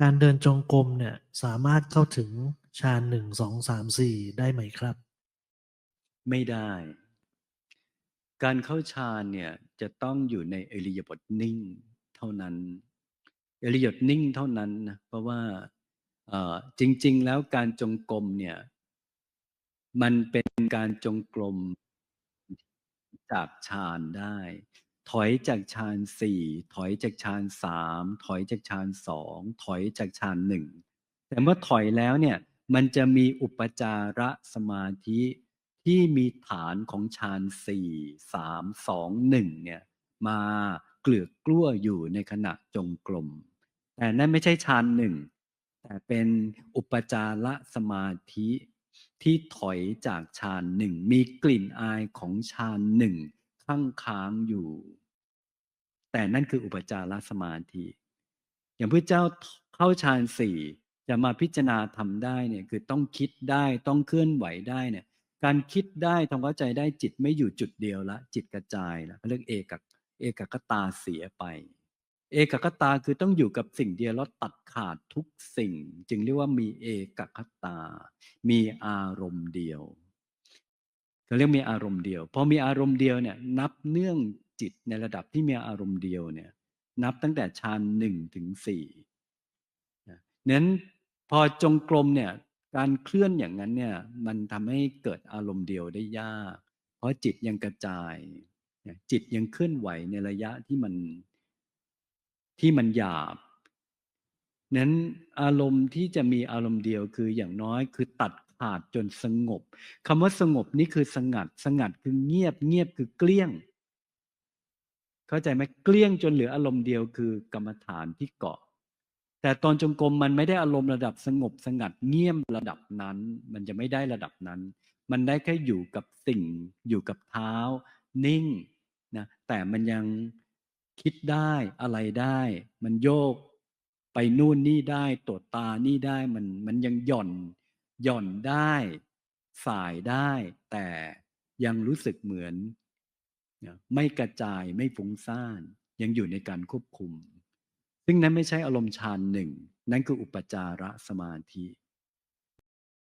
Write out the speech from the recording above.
การเดินจงกรมเนี่ยสามารถเข้าถึงฌานหนึ่งสองสามสี่ได้ไหมครับ ไม่ได้ การเข้าฌานเนี่ยจะต้องอยู่ในอริยบถนิ่งเท่านั้นอริยบถนิ่งเท่านั้นนะเพราะว่าจริง ๆ แล้วการจงกรมเนี่ยมันเป็นการจงกรมจากฌานได้ ถอยจากฌานสี่ถอยจากฌานสามถอยจากฌานสองถอยจากฌานหนึ่งแต่เมื่อถอยแล้วเนี่ยมันจะมีอุปจารสมาธิที่มีฐานของฌานสี่สามสองหนึ่งเนี่ยมาเกลือกกลั้วอยู่ในขณะจงกรมแต่นั่นไม่ใช่ฌานหนึ่งแต่เป็นอุปจารสมาธิที่ถอยจากฌานหนึ่งมีกลิ่นอายของฌานหนึ่ง ข้งค้างอยู่ แต่นั่นคืออุปจารสมาธิ อย่างพระเจ้าเข้าฌานสี่จะมาพิจารณาทำได้เนี่ยคือต้องคิดได้ต้องเคลื่อนไหวได้เนี่ย การคิดได้ทำเข้าใจได้จิตไม่อยู่จุดเดียวละ จิตกระจายละเรียกเอกเอกกตาเสียไป เอกกตาคือต้องอยู่กับสิ่งเดียวแล้วตัดขาดทุกสิ่ง จึงเรียกว่ามีเอกคตา มีอารมณ์เดียว เขาเรียกมีอารมณ์เดียวพอมีอารมณ์เดียวเนี่ยนับเนื่องจิตในระดับที่มีอารมณ์เดียวเนี่ยนับตั้งแต่ฌานหนึ่งถึงสี่นั้นพอจงกรมเนี่ยการเคลื่อนอย่างนั้นเนี่ยมันทำให้เกิดอารมณ์เดียวได้ยาก เพราะจิตยังกระจาย จิตยังเคลื่อนไหวในระยะที่มันที่มันหยาบนั้นอารมณ์ที่จะมีอารมณ์เดียวคืออย่างน้อยคือตัด ขาดจนสงบคำว่าสงบนี่คือสงัด สงัดคือเงียบ เงียบคือเกลี้ยง เข้าใจไหมเกลี้ยงจนเหลืออารมณ์เดียวคือกรรมฐานที่เกาะ แต่ตอนจงกรมมันไม่ได้อารมณ์ระดับสงบ สงัดเงียบระดับนั้น มันจะไม่ได้ระดับนั้น มันได้แค่อยู่กับสิ่ง อยู่กับเท้า นิ่งนะแต่มันยังคิดได้อะไรได้ มันโยกไปนู่นนี่ได้ตรวจตานี่ได้มันมันยังหย่อน หย่อนได้ สายได้ แต่ยังรู้สึกเหมือน ไม่กระจายไม่ฟุ้งซ่าน ยังอยู่ในการควบคุม ซึ่งนั้นไม่ใช่อารมณ์ฌานหนึ่ง นั่นคืออุปจารสมาธิ